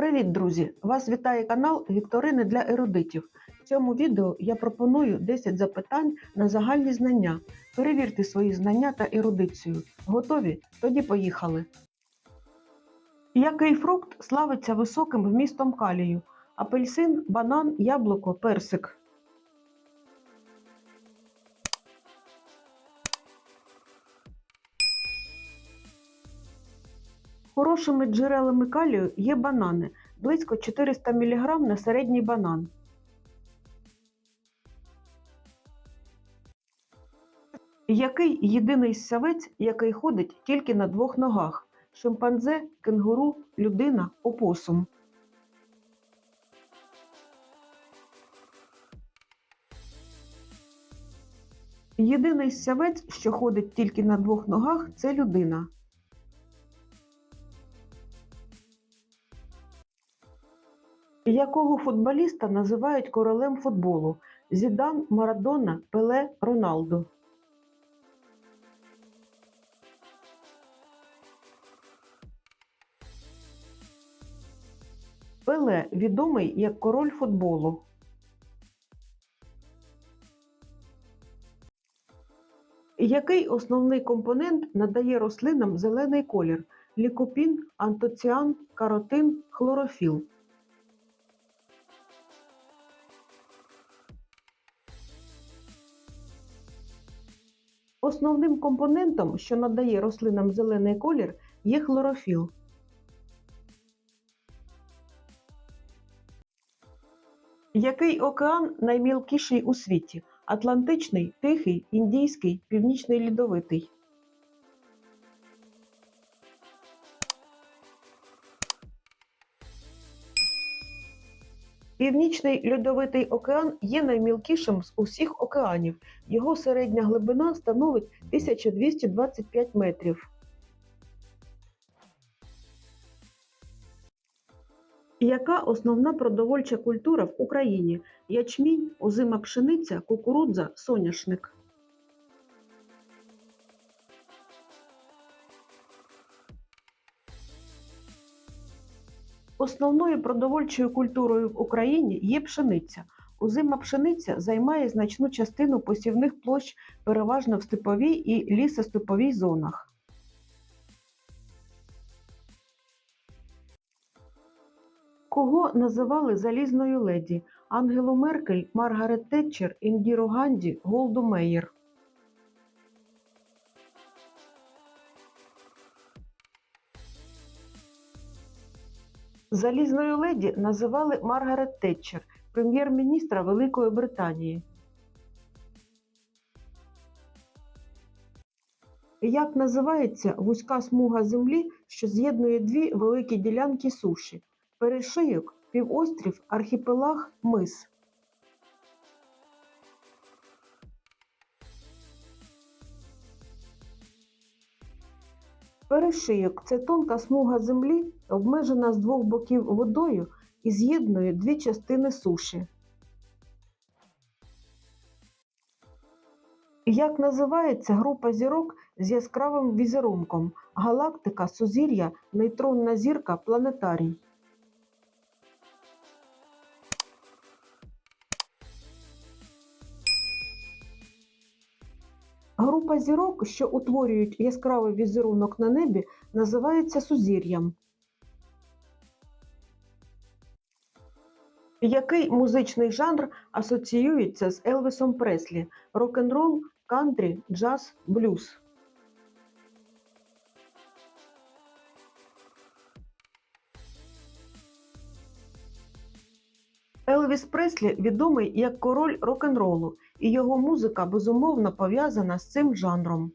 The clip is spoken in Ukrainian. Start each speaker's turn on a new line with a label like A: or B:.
A: Привіт, друзі! Вас вітає канал Вікторини для ерудитів. В цьому відео я пропоную 10 запитань на загальні знання. Перевірте свої знання та ерудицію. Готові? Тоді поїхали. Який фрукт славиться високим вмістом калію? Апельсин, банан, яблуко, персик. Хорошими джерелами калію є банани близько 400 мг на середній банан. Який єдиний ссавець, який ходить тільки на двох ногах? Шимпанзе, кенгуру, людина, опосум. Єдиний ссавець, що ходить тільки на двох ногах, це людина. Якого футболіста називають королем футболу? Зідан, Марадона, Пеле, Роналдо. Пеле відомий як король футболу. Який основний компонент надає рослинам зелений колір? Лікопін, антоціан, каротин, хлорофіл. Основним компонентом, що надає рослинам зелений колір, є хлорофіл. Який океан наймілкіший у світі? Атлантичний, Тихий, Індійський, Північний Льодовитий. Північний льодовитий океан є наймілкішим з усіх океанів. Його середня глибина становить 1225 метрів. Яка основна продовольча культура в Україні? Ячмінь, озима пшениця, кукурудза, соняшник. Основною продовольчою культурою в Україні є пшениця. Озима пшениця займає значну частину посівних площ переважно в степовій і лісостеповій зонах. Кого називали залізною леді? Ангелу Меркель, Маргарет Тетчер, Індіру Ганді, Голду Меєр. Залізною леді називали Маргарет Тетчер, прем'єр-міністра Великої Британії. Як називається вузька смуга землі, що з'єднує дві великі ділянки суші? Перешийок, півострів, архіпелаг, мис. Перешийок це тонка смуга землі, обмежена з двох боків водою і з'єднує дві частини суші. Як називається група зірок з яскравим візерунком? Галактика, сузір'я, нейтронна зірка, планетарій. Група зірок, що утворюють яскравий візерунок на небі, називається сузір'ям. Який музичний жанр асоціюється з Елвісом Преслі? Рок-н-рол, кантрі, джаз, блюз. Елвіс Преслі відомий як король рок-н-ролу, і його музика безумовно пов'язана з цим жанром.